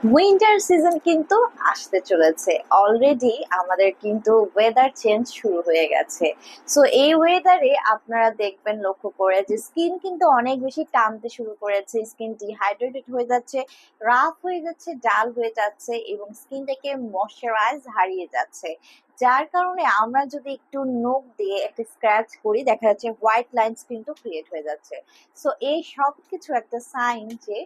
Winter season কিন্তু আসতে চলেছে। অলরেডি আমাদের কিন্তু ওয়েদার চেঞ্জ শুরু হয়ে গেছে। সো এই ওয়েদারে আপনারা দেখবেন লক্ষ্য করে যে স্কিন কিন্তু অনেক বেশি টানতে শুরু করেছে। স্কিন ডিহাইড্রেটেড হয়ে যাচ্ছে রাফ হয়ে যাচ্ছে ডাল হয়ে যাচ্ছে এবং স্কিনটাকে ময়শ্চারাইজ হারিয়ে যাচ্ছে। যার কারণে আমরা যদি একটু নখ দিয়ে একটা স্ক্র্যাচ করি, দেখা যাচ্ছে হোয়াইট লাইনস কিন্তু ক্রিয়েট হয়ে যাচ্ছে। সো এই সব কিছু একটা সাইন যে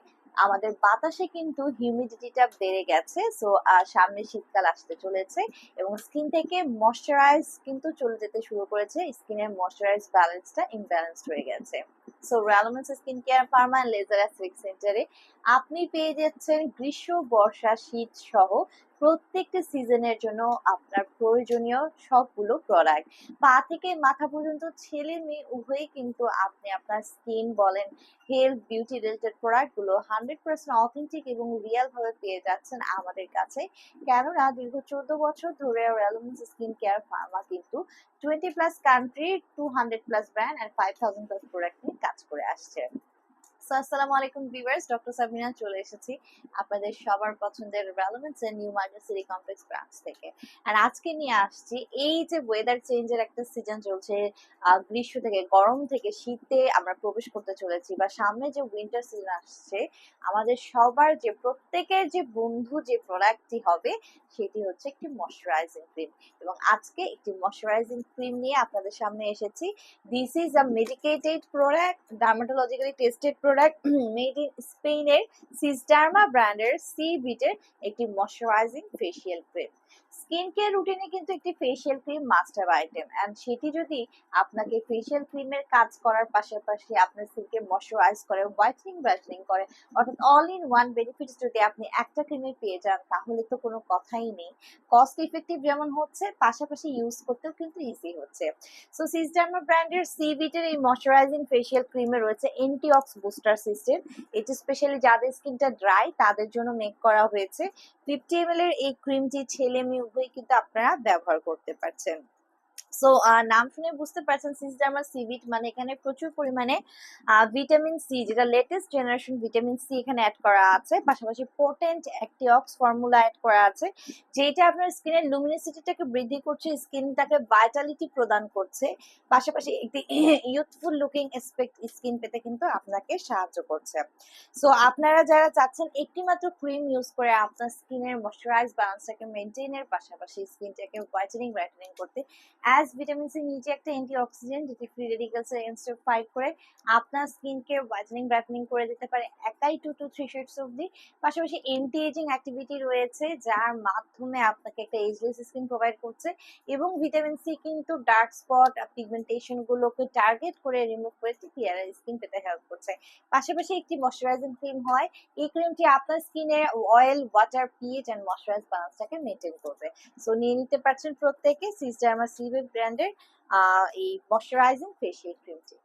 আমাদের বাতাসে কিন্তু হিউমিডিটিটা বেড়ে গেছে সো সামনে শীতকাল আসতে চলেছে এবং স্কিন থেকে ময়শ্চারাইজ কিন্তু চলে যেতে শুরু করেছে। স্কিনের ময়শ্চারাইজ ব্যালেন্সটা ইমব্যালেন্স হয়ে গেছে। So Relevance skin care pharma laser অ্যাসিক সেন্টারে আপনি পেয়ে যাচ্ছেন গ্রীষ্ম, বর্ষা, শীত সহ প্রত্যেকটা সিজনের জন্য আপনার প্রয়োজনীয় সবগুলো প্রোডাক্ট পা থেকে মাথা পর্যন্ত ছেলে মেয়ে, উভয়ই কিন্তু আপনি আপনার স্কিন বলেন হেলথ বিউটি রিলেটেড প্রোডাক্টগুলো হান্ড্রেড পার্সেন্ট অথেন্টিক এবং রিয়েল ভাবে পেয়ে যাচ্ছেন আমাদের কাছে। কেননা দীর্ঘ চোদ্দ বছর ধরে রেলমেন্স স্কিন কেয়ার ফার্মা কিন্তু twenty plus country two hundred plus brand and five thousand plus product নিয়ে কাজ করে আসছে। আসসালামু আলাইকুম ভিউয়ার্স ডক্টর সাবিনা চলে এসেছি আপনাদের সবার পছন্দের রেলেভেন্স এর New Market City Complex branch থেকে। আর আজকে নিয়ে আসছি, এই যে ওয়েদার চেঞ্জের একটা সিজন চলছে গ্রীষ্ম থেকে, গরম থেকে, শীতে আমরা প্রবেশ করতে চলেছি বা সামনে যে উইন্টার সিজন আসছে, আমাদের সবার যে প্রত্যেকের যে বন্ধু যে প্রোডাক্টটি হবে, সেটি হচ্ছে একটি ময়শ্চারাইজিং ক্রিম এবং আজকে একটি ময়শ্চারাইজিং ক্রিম নিয়ে আপনাদের সামনে এসেছি। This is a medicated product dermatologically tested product made in স্পেনের সিস্টারমা ব্র্যান্ডের সি বিটের একটি moisturizing facial cream skin care রুটিনে কিন্তু একটি facial cream must have item and সেটি যদি আপনাকে ফেসিয়াল ক্রিমের কাজ করার পাশাপাশি আপনার স্কিনকে ময়শ্চারাইজ করে হোয়াইটনিং ব্রাইটনিং করে, অর্থাৎ অল ইন ওয়ান বেনিফিটস যদি আপনি একটা ক্রিমে পেয়ে যান, তাহলে তো কোনো কথাই নেই। কস্ট ইফেক্টিভ যেমন হচ্ছে, পাশাপাশি ইউজ করতেও কিন্তু ইজি হচ্ছে। সো সিসডার্মা ব্র্যান্ডের সি বিটের এই ময়শ্চারাইজিং ফেশিয়াল ক্রিমে রয়েছে অ্যান্টিঅক্স বুস্টার সিস্টেম এটি স্পেশালি যাদের স্কিনটা ড্রাই তাদের জন্য মেক করা হয়েছে। ফিফটি এম এর এই ক্রিমটি ছেলে মেয়ে উভয়ই কিন্তু আপনারা ব্যবহার করতে পারছেন। সো নাম শুনে বুঝতে পারছেন সিভিট মানে এখানে প্রচুর পরিমাণে ভিটামিন সি যেটা লেটেস্ট জেনারেশন ভিটামিন সি এখানে অ্যাড করা আছে। পাশাপাশি পোটেন্ট একটি অক্স ফর্মুলা অ্যাড করা আছে, যেটা আপনার স্কিনের লুমিনিসিটিটাকে বৃদ্ধি করছে স্কিনটাকে ভাইটালিটি প্রদান করছে। পাশাপাশি একটি ইউথফুল লুকিং এসপেক্ট স্কিন পেতে কিন্তু আপনাকে সাহায্য করছে। সো আপনারা যারা চাচ্ছেন একটি মাত্র ক্রিম ইউজ করে আপনার স্কিনের ময়শ্চারাইজ ব্যালেন্সটাকে মেনটেনের পাশাপাশি স্কিনটাকে হোয়াইটেনিং ব্রাইটেনিং করতে অ্যাজ ভিটামিন সি নিজে একটা অ্যান্টি অক্সিডেন্ট যেটি ফ্রি রেডিকালস এর এগেনস্টে ফাইট করে, আপনার স্কিনকে হোয়াইটেনিং ব্রাইটেনিং করে দিতে পারে একাই টু টু থ্রি শেডস অবধি পাশাপাশি এন্টি এজিং অ্যাক্টিভিটি রয়েছে, যার মাধ্যমে আপনাকে একটা এজলেস স্কিন প্রোভাইড করছে এবং ভিটামিন সি কিন্তু ডার্ক স্পট পিগমেন্টেশন গুলোকে টার্গেট করে রিমুভ করে ক্লিয়ার স্কিন পেতে হেল্প করছে। পাশাপাশি একটি ময়শ্চারাইজিং ক্রিম হয়, এই ক্রিমটি আপনার স্কিনে oil water pH and moisturize ব্যালেন্সটাকে maintain করবে। সো নিয়ে নিতে পারছেন প্রত্যেকে সিস্টারমা সিভে ব্র্যান্ডের এই ময়শ্চারাইজিং ফেসিয়াল ক্রিমটি